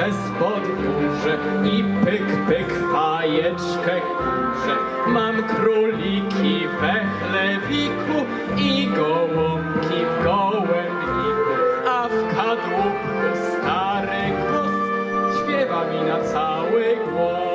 przez podwórze i pyk, pyk, fajeczkę kurze. Mam króliki we chlewiku i gołąbki w gołębniku, a w kadłubku stary kos śpiewa mi na cały głos.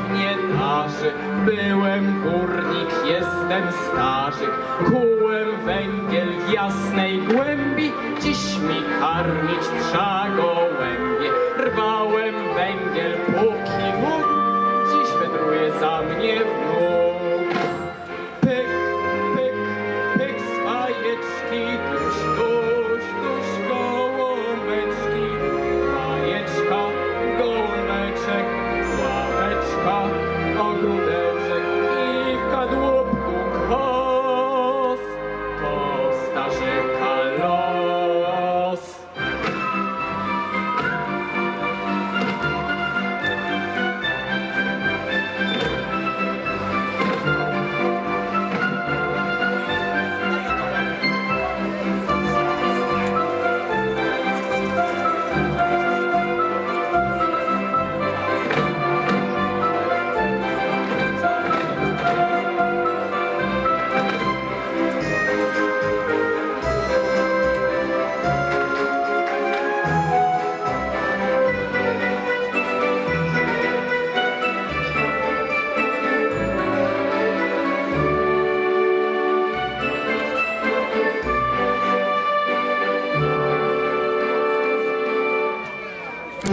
Dziwnie darzy. Byłem górnik, jestem starzyk, kułem węgiel w jasnej głębi, dziś mi karmić trza gołębie. Rwa